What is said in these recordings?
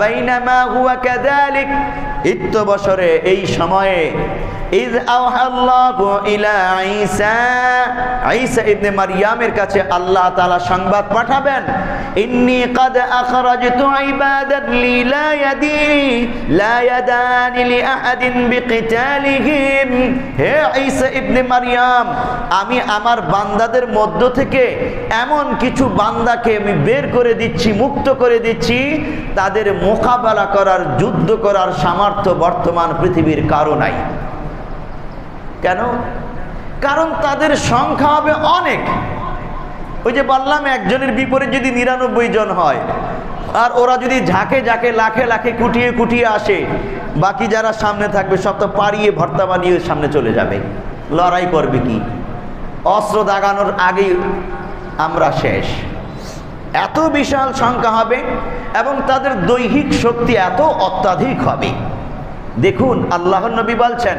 বাইনামা হুয়া কাযালিক। ইত্ত বছরে এই সময়ে ইজ আওহাল্লাহু ইলা ঈসা। ঈসা ইবনে মারইয়ামের কাছে আল্লাহ তাআলা সংবাদ পাঠাবেন, ইন্নী আখরাজতু ইবাদাত লি লা ইয়াদি, লা ইয়াদানি লি আহাদিন বিকিতালিহিম। হে ঈসা ইবনে মারইয়াম আমি আমার বান্দাদের মধ্য থেকে এমন কিছু বান্দাকে আমি বের করে দিচ্ছি, মুক্ত করে দিচ্ছি, তাদের মোকাবেলা করার, যুদ্ধ করার সামর্থ্য বর্তমান পৃথিবীর কারও নাই। কেন? কারণ তাদের সংখ্যা হবে অনেক। ওই যে বললাম, একজনের বিপরীত যদি নিরানব্বই জন হয়, আর ওরা যদি ঝাঁকে ঝাঁকে, লাখে লাখে কুটিয়ে কুটিয়ে আসে, বাকি যারা সামনে থাকবে সব তো পাড়িয়ে ভর্তা বানিয়ে সামনে চলে যাবে। লড়াই করবে কি? অস্ত্র দাগানোর আগেই আমরা শেষ। এত বিশাল সংখ্যা হবে এবং তাদের দৈহিক শক্তি এত অত্যাধিক হবে। দেখুন আল্লাহ নবী বলছেন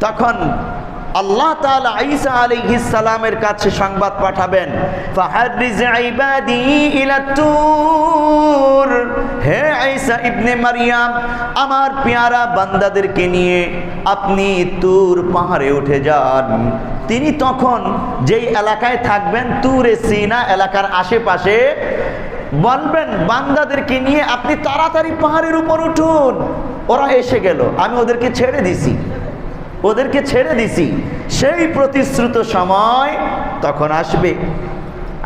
তখন আল্লাহ তাআলা ঈসা আলাইহিস সালামের কাছে সংবাদ পাঠাবেন হে ঈসা ইবনে মারইয়াম আমার পেয়ারা বান্দাদেরকে নিয়ে আপনি তুর পাহাড়ে উঠে যান। তিনি তখন যেই এলাকায় থাকবেন, তুরে সিনা এলাকার আশেপাশে, বলবেন, বান্দাদেরকে নিয়ে আপনি তাড়াতাড়ি পাহাড়ের উপর উঠুন। ওরা এসে গেল, আমি ওদেরকে ছেড়ে দিছি। ওদেরকে ছেড়ে দিছি। সেই প্রতিশ্রুত সময় তখন আসবে।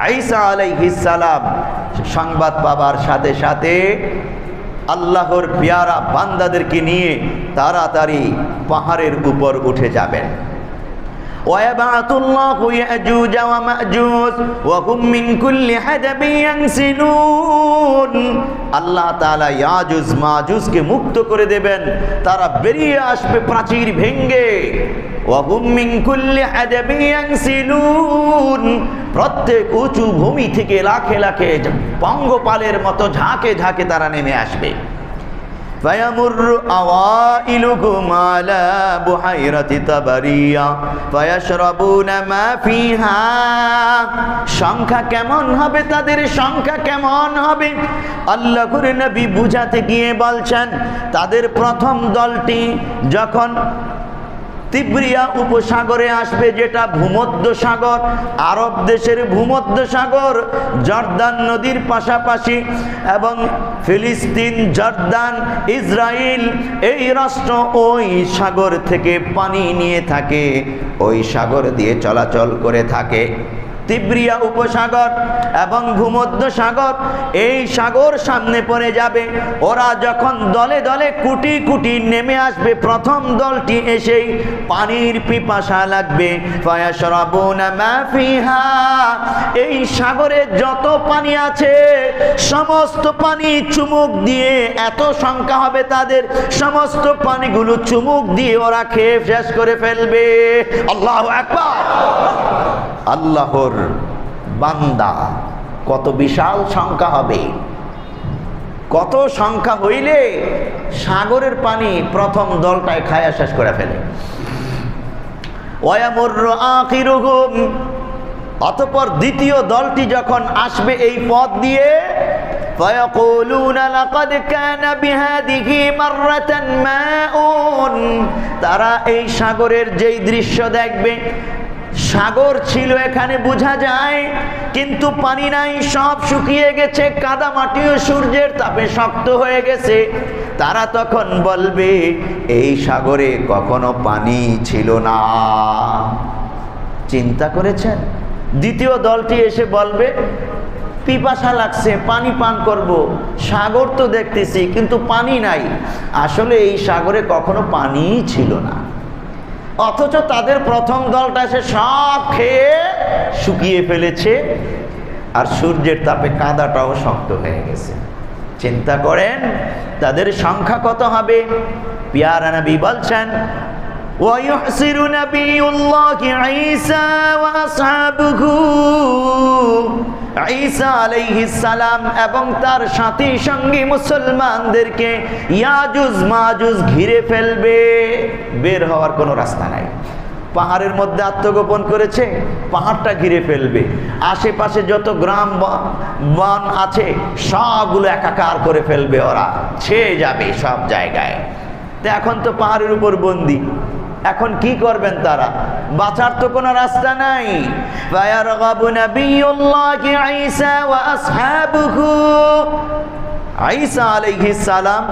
আইসা আলাই হিসালাম সংবাদ পাবার সাথে সাথে আল্লাহর পেয়ারা বান্দাদেরকে নিয়ে তাড়াতাড়ি পাহাড়ের উপর উঠে যাবেন। ويبعث الله يأجوج ومأجوج وهم من كل حدب ينسلون আল্লাহ তাআলা ইয়াজুজ মাজুজকে মুক্ত করে দেবেন তারা বেরিয়ে আসবে প্রাচীর ভেঙ্গে وهم من كل حدب ينسلون প্রত্যেক উঁচু ভূমি থেকে লাখে লাখে পঙ্গপালের মতো ঝাঁকে ঝাঁকে তারা নেমে আসবে فيمر أوائلكم على بحيرة تبرية فيشربون ما فيها সংখ্যা কেমন হবে তাদের সংখ্যা কেমন হবে আল্লাহ করে নবী বুঝাতে গিয়ে বলছেন তাদের প্রথম দলটি যখন তিব্রিয়া উপসাগরে আসবে, যেটা ভূমধ্য সাগর, আরব দেশের ভূমধ্য সাগর, জর্দান নদীর পাশাপাশি, এবং ফিলিস্তিন, জর্দান ইসরায়েল এই রাষ্ট্র ওই সাগর থেকে পানি নিয়ে থাকে, ওই সাগর দিয়ে চলাচল করে থাকে। তিব্রিয়া উপসাগর এবং ভূমধ্য সাগর এই সাগর সামনে পড়ে যাবে। ওরা যখন দলে দলে কুটি কুটি নেমে আসবে, প্রথম দলটি এসেই পানির পিপাসা লাগবে। এই সাগরে যত পানি আছে, সমস্ত পানি চুমুক দিয়ে, এত সংখ্যা হবে তাদের, সমস্ত পানিগুলো চুমুক দিয়ে ওরা খেয়ে শেষ করে ফেলবে। আল্লাহ একবার আল্লাহর বান্দা, কত বিশাল সংখ্যা হবে। কত সংখ্যা হইলে সাগরের পানি প্রথম দলটায় খায়া শেষ করে ফেলে। অতপর দ্বিতীয় দলটি যখন আসবে এই পথ দিয়ে তারা এই সাগরের যেই দৃশ্য দেখবে সাগর ছিল এখানে, বোঝা যায়, কিন্তু পানি নাই, সব শুকিয়ে গেছে, কাদা মাটিও সূর্যের তাপে শক্ত হয়ে গেছে। তারা তখন বলবে, এই সাগরে কখনো পানি ছিল না। চিন্তা করেছেন? দ্বিতীয় দলটি এসে বলবে, পিপাসা লাগছে, পানি পান করব। সাগর তো দেখতেছি, কিন্তু পানি নাই। আসলে এই সাগরে কখনো পানি ছিল না। অথচ তাদের প্রথম দলটা এসে সব খেয়ে শুকিয়ে ফেলেছে আর সূর্যের তাপে কাদাটাও শক্ত হয়ে গেছে চিন্তা করেন তাদের সংখ্যা কত হবে পিয়ারা নবী বলছেন ويحسر نبي الله عيسى وأصحابه ঈসা আলাইহিস সালাম এবং তার সাথী সঙ্গী মুসলমানদেরকে ইয়াজুজ মাজুজ ঘিরে ফেলবে। বের হওয়ার কোনো রাস্তা নাই। পাহাড়ের মধ্যে আত্মগোপন করেছে, পাহাড়টা ঘিরে ফেলবে। আশেপাশে যত গ্রাম বন আছে, সবগুলো একাকার করে ফেলবে ওরা। ছেয়ে যাবে সব জায়গায়। তো এখন তো পাহাড়ের উপর বন্দি। এখন কি করবেন তারা? বাঁচার তো কোনো রাস্তা নাই। আইসা আলহি সালাম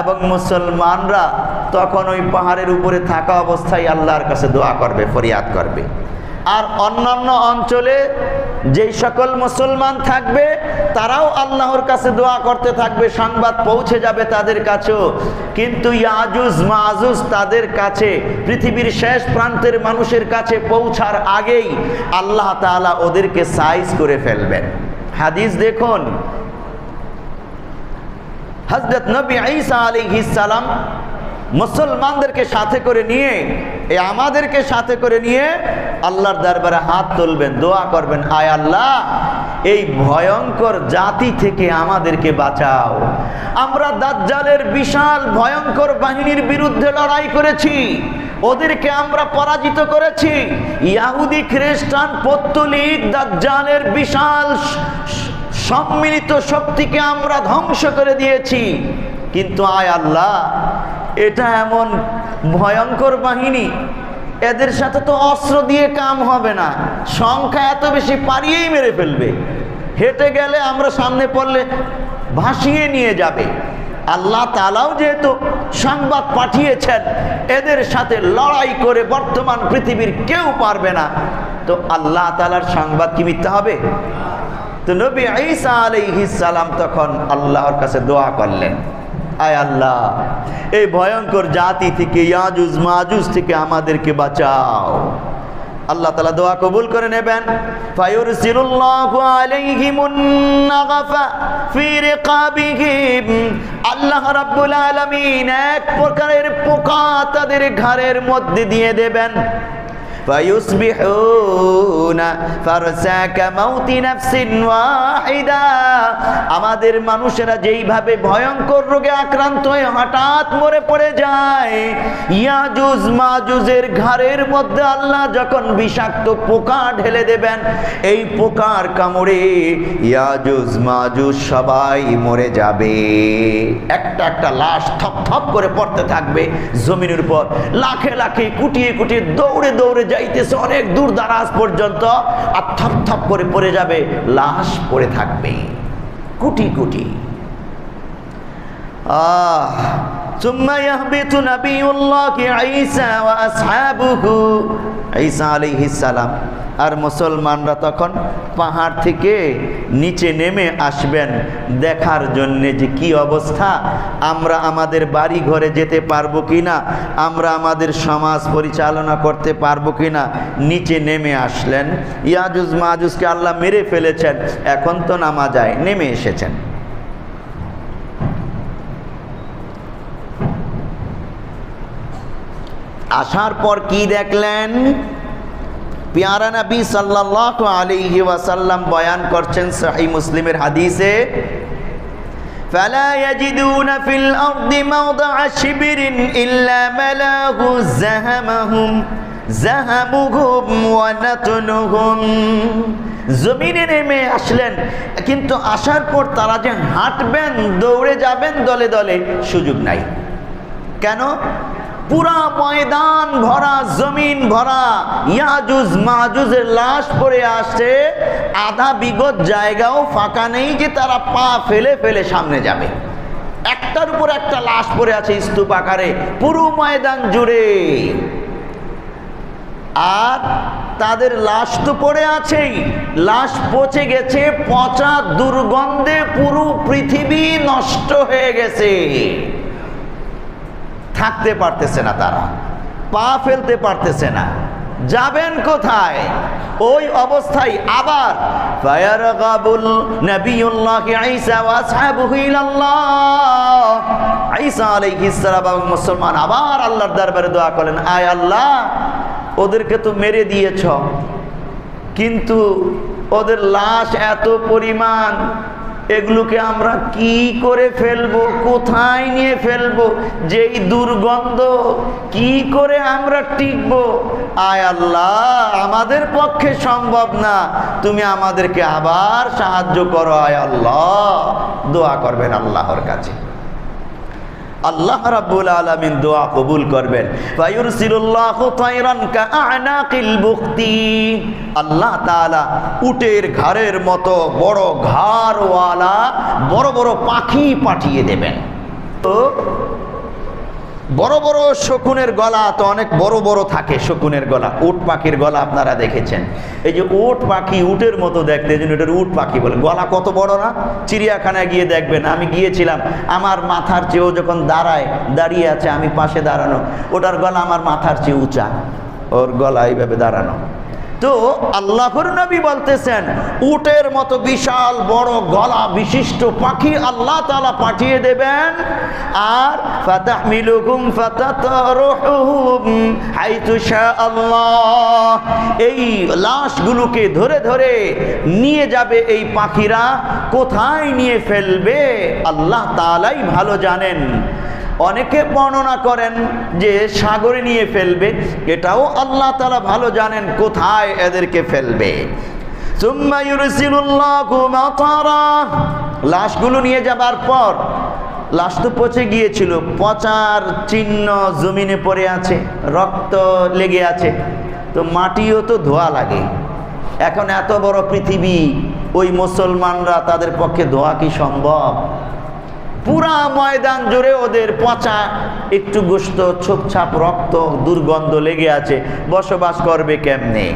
এবং মুসলমানরা তখন ওই পাহাড়ের উপরে থাকা অবস্থায় আল্লাহর কাছে দোয়া করবে, ফরিয়াদ করবে। আর অন্যান্য অঞ্চলে যেই সকল মুসলমান থাকবে তারাও আল্লাহর কাছে দোয়া করতে থাকবে, সংবাদ পৌঁছে যাবে তাদের কাছেও। কিন্তু ইয়াজুজ মাজুজ তাদের কাছে, পৃথিবীর শেষ প্রান্তের মানুষের কাছে পৌঁছার আগেই আল্লাহ তাআলা ওদেরকে সাইজ করে ফেলবেন। হাদিস দেখুন হজরত নবী ঈসা আলাইহিস সালাম মুসলমানদেরকে সাথে করে নিয়ে এ আমাদেরকে সাথে করে নিয়ে আল্লাহর দরবারে হাত তুলবেন, দোয়া করবেন, আয় আল্লাহ, এই ভয়ঙ্কর জাতি থেকে আমাদেরকে বাঁচাও। আমরা দাজ্জালের বিশাল ভয়ঙ্কর বাহিনীর বিরুদ্ধে লড়াই করেছি, ওদেরকে আমরা পরাজিত করেছি। ইয়াহুদি খ্রিস্টান পত্তলিক দাজ্জালের বিশাল সম্মিলিত শক্তিকে আমরা ধ্বংস করে দিয়েছি। কিন্তু আয় আল্লাহ এটা এমন ভয়ঙ্কর বাহিনী। এদের সাথে তো অস্ত্র দিয়ে কাম হবে না। সংখ্যা এত বেশি পারিয়েই মেরে ফেলবে। হেঁটে গেলে আমরা সামনে পড়লে ভাসিয়ে নিয়ে যাবে। আল্লাহ তালাও যেহেতু সংবাদ পাঠিয়েছেন, এদের সাথে লড়াই করে বর্তমান পৃথিবীর কেউ পারবে না। তো আল্লাহ তালার সংবাদ কি মিথ্যা হবে? তো নবী ঈসা আলাইহিস সালাম তখন আল্লাহর কাছে দোয়া করলেন। আয় আল্লাহ, এই ভয়ঙ্কর জাতি থেকে, ইয়াজুজ, মাজুজ থেকে আমাদেরকে বাঁচাও। আল্লাহ তালা দোয়া কবুল করে নেবেন। ফায়ুরসিলুল্লাহু আলাইহিমুন নাগাফা ফি রিকাবিহিম। আল্লাহ রাব্বুল আলামিন এক প্রকারের পোকা তাদের ঘাড়ের মধ্যে দিয়ে দেবেন। فيصبحون فرسا كموت نفس واحدة আমাদের মানুষেরা যেইভাবে ভয়ঙ্কর রোগে আক্রান্ত হয়ে হঠাৎ মরে পড়ে যায় ইয়াজুজ মাজুজের ঘাড়ের মধ্যে আল্লাহ যখন বিষাক্ত পোকা ঢেলে দেবেন এই পোকার কামড়ে ইয়াজুজ মাজুজ সবাই মরে যাবে একটা একটা লাশ থপ থপ করে পড়তে থাকবে জমিনের উপর লাখে লাখে কুটিয়ে কুটিয়ে দৌড়ে দৌড়ে যাইতেছে অনেক দূর দারাজ পর্যন্ত, আর থপ থপ করে পড়ে যাবে, লাশ পড়ে থাকবে। কুটি কুটি। আহ ثم يهبط نبي الله عيسى وأصحابه عيسى عليه السلام আর মুসলমানরা তখন পাহাড় থেকে নিচে নেমে আসবেন দেখার জন্যে যে কি অবস্থা আমরা আমাদের বাড়ি ঘরে যেতে পারবো কি না আমরা আমাদের সমাজ পরিচালনা করতে পারবো কি না নিচে নেমে আসলেন ইয়াজুজ মাজুজকে আল্লাহ মেরে ফেলেছেন এখন তো নামা যায় নেমে এসেছেন আসার পর কি দেখলেন পিয়ারা নবী সাল্লাল্লাহু আলাইহি ওয়াসাল্লাম বয়ান করছেন সহিহ মুসলিমের হাদিসে فلا يجدون في الأرض موضع شبر إلا ملاه زهمهم زهمهم ونتنهم জমিনে নেমে আসলেন কিন্তু আসার পর তারা যে হাঁটবেন দৌড়ে যাবেন দলে দলে সুযোগ নাই কেন পুরা ময়দান ভরা, জমিন ভরা, ইয়াজুজ মাহুজের লাশ পড়ে আসছে, আধা বিগত জায়গাও ফাঁকা নেই যে তারা পা ফেলে ফেলে সামনে যাবে। একটার উপর একটা লাশ পড়ে আছে স্তূপ আকারে, পুরো ময়দান জুড়ে। আর তাদের লাশ তো পড়ে আছেই। লাশ পচে গেছে, পচা দুর্গন্ধে পুরো পৃথিবী নষ্ট হয়ে গেছে। থাকতে পারতেছে না তারা, পা ফেলতে পারতেছে না। যাবেন কোথায়? ওই অবস্থায় আবার মুসলমান আবার আল্লাহর দরবারে দোয়া করলেন, আয় আল্লাহ, ওদেরকে তো মেরে দিয়েছ, কিন্তু ওদের লাশ এত পরিমাণ এগুলোকে আমরা কি করে ফেলব? কোথায় নিয়ে ফেলব? যেই দুর্গন্ধ, কি করে আমরা টিকবো? আয় আল্লাহ, আমাদের পক্ষে সম্ভব না। তুমি আমাদেরকে আবার সাহায্য করো, আয় আল্লাহ। দোয়া করবেন আল্লাহর কাছে। আল্লাহ রাব্বুল আলামিন দোয়া কবুল করবেন। ফায়ুরসিলুল্লাহু তায়রান কাআনাকিল বুখতি। আল্লাহ তাআলা উটের ঘাড়ের মতো বড় ঘাড়ওয়ালা বড় বড় পাখি পাঠিয়ে দেবেন। তো বড় বড় শকুনের গলা তো অনেক বড় বড় থাকে, শকুনের গলা। উট পাখির গলা আপনারা দেখেছেন। এই যে উট পাখি উটের মতো দেখতে, এই জন্য এটার উট পাখি বলে। গলা কত বড় না? চিড়িয়াখানায় গিয়ে দেখবেন। আমি গিয়েছিলাম, আমার মাথার চেয়েও যখন দাঁড়ায়, দাঁড়িয়ে আছে, আমি পাশে দাঁড়ানো, ওটার গলা আমার মাথার চেয়ে উঁচা। ওর গলা এইভাবে দাঁড়ানো। তো আল্লাহর নবী বলতেছেন, উটের মতো বিশাল বড় গলা বিশিষ্ট পাখি আল্লাহ তালা পাঠিয়ে দেবেন। আর হাইতু আল্লাহ এই লাশগুলোকে ধরে ধরে নিয়ে যাবে এই পাখিরা, কোথায় নিয়ে ফেলবে, আল্লাহ তালাই ভালো জানেন। অনেকে বর্ণনা করেন যে সাগরে নিয়ে ফেলবে, এটাও আল্লাহ তালা ভালো জানেন কোথায় এদেরকে ফেলবে। লাশগুলো নিয়ে যাবার পর, লাশ তো পচে গিয়েছিল, পচার চিহ্ন জমিনে পড়ে আছে, রক্ত লেগে আছে, তো মাটিও তো ধোয়া লাগে। এখন এত বড় পৃথিবী, ওই মুসলমানরা তাদের পক্ষে ধোয়া কি সম্ভব? পুরা ময়দান জুড়ে ওদের পচা, একটু গোস্ত ছোপছাপ, রক্ত, দুর্গন্ধ লেগে আছে। বসবাস করবে কেমনে?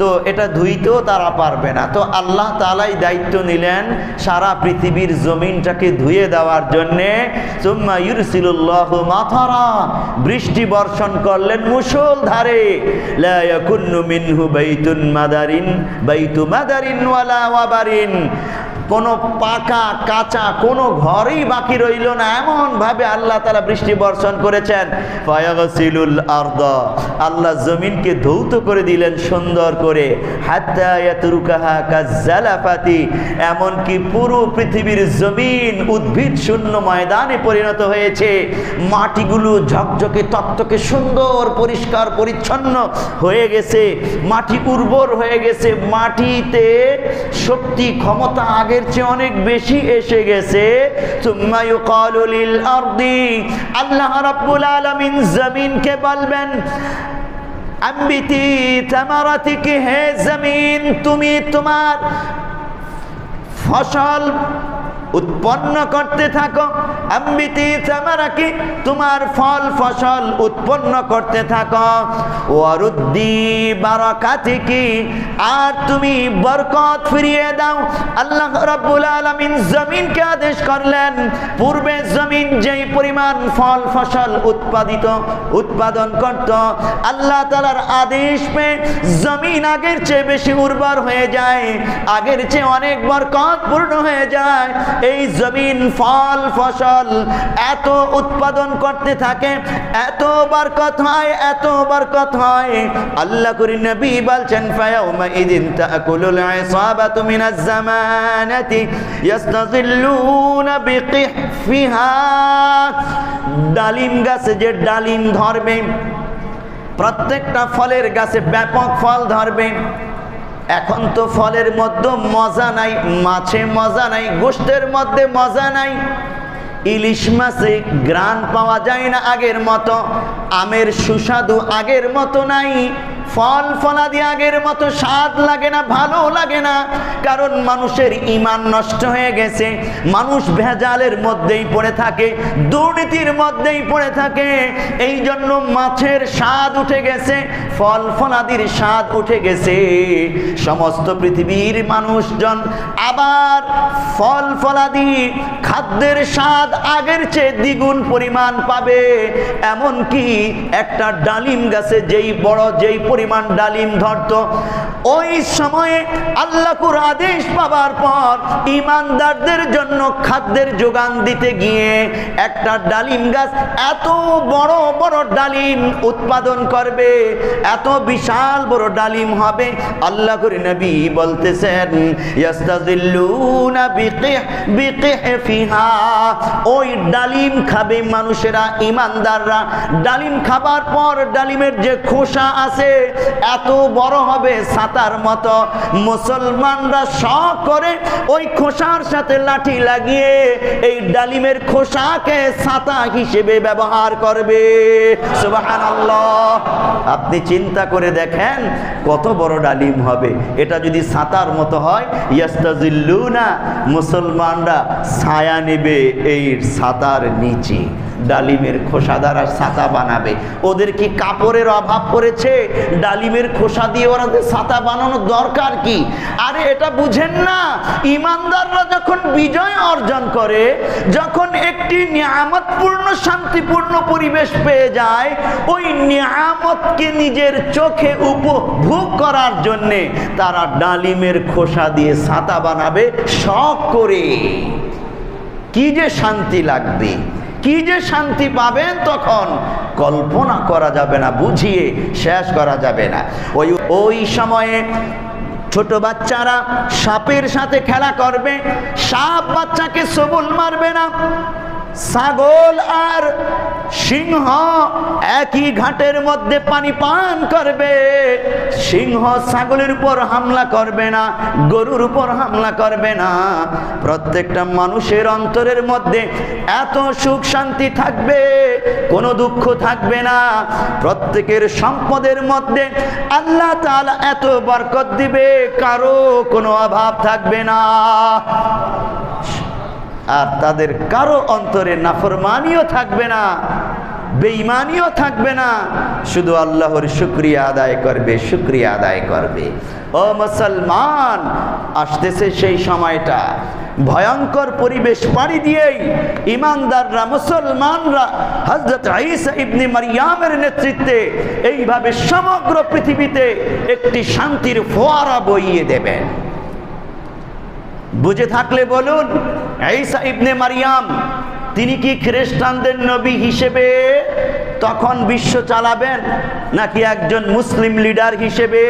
তো এটা ধুইতেও তারা পারবে না। তো আল্লাহ তালাই দায়িত্ব নিলেন সারা পৃথিবীর জমিনটাকে ধুয়ে দেওয়ার জন্যে। বৃষ্টি বর্ষণ করলেন মুসল ধারে। মিনহু বাইতুন মাদারিন, বাইতু মাদারিন ওয়ালা কোনো পাকা, কাঁচা কোনো ঘরেই বাকি রইল না। এমন ভাবে আল্লাহ তারা বৃষ্টি বর্ষণ করেছেন। আরদ। আল্লাহ জমিনকে ধৌত করে দিলেন সুন্দর করে। হাত্তা ইয়াতরুকাহা কাজ্জালাফাতি। এমনকি পুরো পৃথিবীর জমিন উদ্ভিদ শূন্য ময়দানে পরিণত হয়েছে। মাটিগুলো ঝকঝকে তত্ত্বকে সুন্দর, পরিষ্কার, পরিচ্ছন্ন হয়ে গেছে। মাটি উর্বর হয়ে গেছে। মাটিতে শক্তি, ক্ষমতা আগের চেয়ে অনেক বেশি এসে গেছে। আল্লাহ রাব্বুল আলামিন জমিনকে বলবেন, আম্বিতি তামারাতিকি হে জমিন, তুমি তোমার ফসল উৎপন্ন করতে থাকো। আম্বিতি চামারাকি, তোমার ফল ফসল উৎপন্ন করতে থাকো। ওয়ারুদ্দি বারাকাতিকি, আর তুমি বরকত ফিরিয়ে দাও। আল্লাহ রাব্বুল আলামিন জমিনকে আদেশ করলেন, পূর্বে জমিন যেই পরিমাণ ফল ফসল উৎপাদিত, উৎপাদন করত, আল্লাহ তাআলার আদেশ পেয়ে জমিন আগের চেয়ে বেশি উর্বর হয়ে যায়, আগের চেয়ে অনেক বরকত পূর্ণ হয়ে যায়। এই জমিন ফল, ফসল এত উৎপাদন করতে থাকে, এত বরকত হয়, এত বরকত হয়। আল্লাহ করি নবী বলছেন ফায়াউমা ইদিন তাকুলুল ইসাবাতু মিনাজ জামানাতি ইয়াস্তাযিল্লুনা বিকিহফিহা। ডালিম গাছে যে ডালিম ধরবে, প্রত্যেকটা ফলের গাছে ব্যাপক ফল ধরবে। এখন তো ফলের মধ্যে মজা নাই, মাছে মজা নাই, গোষ্ঠের মধ্যে মজা নাই। ইলিশ মাছে গ্রান পাওয়া যায় না আগের মতো, আমের সুস্বাদু আগের মতো নাই। ফল ফলাদি আগের মতো স্বাদ লাগে না, ভালো লাগে না। কারণ মানুষের ইমান নষ্ট হয়ে গেছে। মানুষ ভেজালের মধ্যেই পড়ে থাকে, দুর্নীতির মধ্যেই পড়ে থাকে। এই জন্য মাছের স্বাদ উঠে গেছে, ফল ফলাদির স্বাদ উঠে গেছে। সমস্ত পৃথিবীর মানুষজন আবার ফল ফলাদি খাদ্যের স্বাদ আগের চেয়ে দ্বিগুণ পরিমাণ পাবে। এমন কি একটা ডালিম গাছে যেই বড়, যেই পরিমাণ ডালিম ধরত। ওই সময়ে আল্লাহর আদেশ পাবার পর ইমানদারদের জন্য খাদ্যের যোগান দিতে গিয়ে একটা ডালিম গাছ এত বড় বড় ডালিম উৎপাদন করবে, এত বিশাল বড় ডালিম হবে। আল্লাহ করে নবী বলতেছেন ওই ডালিম খাবে মানুষেরা, ইমানদাররা। ডালিম খাবার পর ডালিমের যে খোসা আছে এত বড় হবে ছাতার মতো। মুসলমানরা শখ করে ওই খোসার সাথে লাঠি লাগিয়ে এই ডালিমের খোসাকে ছাতা হিসেবে ব্যবহার করবে। আপনি চিন্তা করে দেখেন কত বড় ডালিম হবে। এটা যদি ছাতার মতো হয়, ইয়াস্তাজিল্লুনা, মুসলমানরা ছায়া নেবে এই ছাতার নিচে। ডালিমের খোসা দ্বারা ছাতা বানাবে। ওদের কি কাপড়ের অভাব পড়েছে? ডালিমের খোসা দিয়ে ওরা ছাতা বানানোর দরকার কি? আরে এটা বুঝেন না, ইমানদাররা যখন বিজয় অর্জন করে, যখন একটি নিয়ামতপূর্ণ, শান্তিপূর্ণ পরিবেশ পেয়ে যায়, ওই নিয়ামতকে নিজের চোখে উপভোগ করার জন্যে তারা ডালিমের খোসা দিয়ে ছাতা বানাবে শখ করে। কি যে শান্তি লাগবে। কি যে শান্তি পাবেন তখন কল্পনা করা যাবে না, বুঝিয়ে শেষ করা যাবে না। ওই ওই সময়ে ছোট বাচ্চারা সাপের সাথে খেলা করবে, সাপ বাচ্চাকে সবল মারবে না, ছাগল আর সিংহ একই ঘাটের মধ্যে পানি পান করবে। সিংহ ছাগলের উপর হামলা করবে না, গরুর উপর হামলা করবে না। প্রত্যেকটা মানুষের অন্তরের মধ্যে এত সুখ শান্তি থাকবে, কোনো দুঃখ থাকবে না। প্রত্যেকের সম্পদের মধ্যে আল্লাহ তাআলা এত বরকত দিবে, কারও কোনো অভাব থাকবে না। আর তাদের কারও অন্তরে নাফরমানিও থাকবে না, বেঈমানিও থাকবে না, শুধু আল্লাহর শুক্রিয়া আদায় করবে, শুক্রিয়া আদায় করবে। ও মুসলমান, আসতেছে সেই সময়টা। ভয়ঙ্কর পরিবেশ পাড়ি দিয়েই ইমানদাররা, মুসলমানরা হজরত ঈসা ইবনে মারিয়ামের নেতৃত্বে এইভাবে সমগ্র পৃথিবীতে একটি শান্তির ফোয়ারা বইয়ে দেবেন। বুঝে থাকলে বলুন, ঈসা ইবনে মারিয়াম, তিনি কি খ্রিস্টানদের নবী হিসেবে তখন বিশ্ব চালাবেন, নাকি একজন মুসলিম লিডার হিসেবে?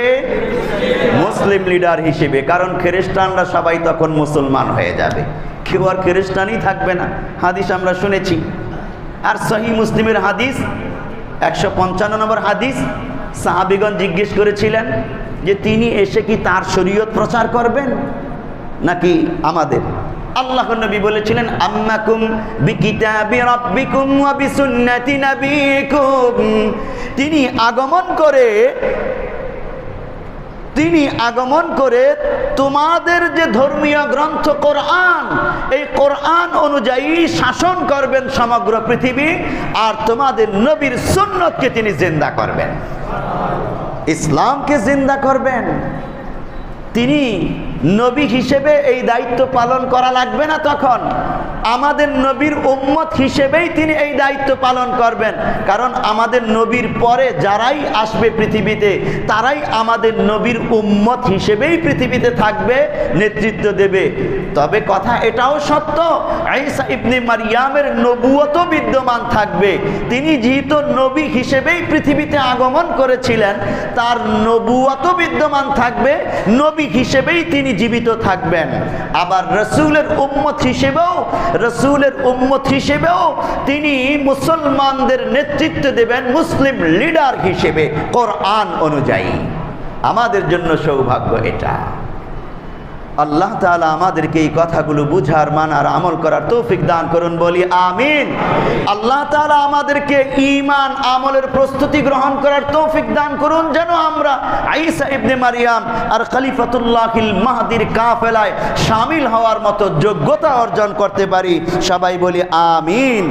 মুসলিম লিডার হিসেবে, কারণ খ্রিস্টানরা সবাই তখন মুসলমান হয়ে যাবে। কেউ আর খ্রিস্টানই থাকবে না। হাদিস আমরা শুনেছি। আর সহি মুসলিমের হাদিস, একশো পঞ্চান্ন নম্বর হাদিস, সাহাবিগণ জিজ্ঞেস করেছিলেন যে তিনি এসে কি তার শরীয়ত প্রচার করবেন? নাকি আমাদের? আল্লাহ নবী বলেছিলেন, আম্মাকুম বিকিতাবি রাব্বিকুম ওয়া বিসুন্নতি নাবিকুম। তিনি আগমন করে, তিনি আগমন করে তোমাদের যে ধর্মীয় গ্রন্থ কোরআন, এই কোরআন অনুযায়ী শাসন করবেন সমগ্র পৃথিবী, আর তোমাদের নবীর সুন্নতকে তিনি জিন্দা করবেন। ইসলামকে জিন্দা করবেন। তিনি নবী হিসেবে এই দায়িত্ব পালন করা লাগবে না তখন। আমাদের নবীর উম্মত হিসেবেই তিনি এই দায়িত্ব পালন করবেন। কারণ আমাদের নবীর পরে যারাই আসবে পৃথিবীতে, তারাই আমাদের নবীর উম্মত হিসেবেই পৃথিবীতে থাকবে, নেতৃত্ব দেবে। তবে কথা এটাও সত্য আইসা ইবনে মারিয়ামের নবুয়ত বিদ্যমান থাকবে। তিনি যেহেতু নবী হিসেবেই পৃথিবীতে আগমন করেছিলেন, তার নবুয়ত বিদ্যমান থাকবে, নবী হিসেবেই তিনি জীবিত থাকবেন। আবার রসুলের উম্মত হিসেবেও রসুলের উম্মত হিসেবেও তিনি মুসলমানদের নেতৃত্ব দেবেন মুসলিম লিডার হিসেবে কোরআন অনুযায়ী। আমাদের জন্য সৌভাগ্য এটা। আল্লাহ তালা আমাদেরকে এই কথাগুলো বুঝার, মানার, আমল করার তৌফিক দান করুন, বলি আমিন। আল্লাহ তালা আমাদেরকে ইমান আমলের প্রস্তুতি গ্রহণ করার তৌফিক দান করুন, যেন আমরা ঈসা ইবনে মারিয়াম আর খলিফাতুল্লাহিল মাহদির কাফেলায় সামিল হওয়ার মতো যোগ্যতা অর্জন করতে পারি। সবাই বলি আমিন।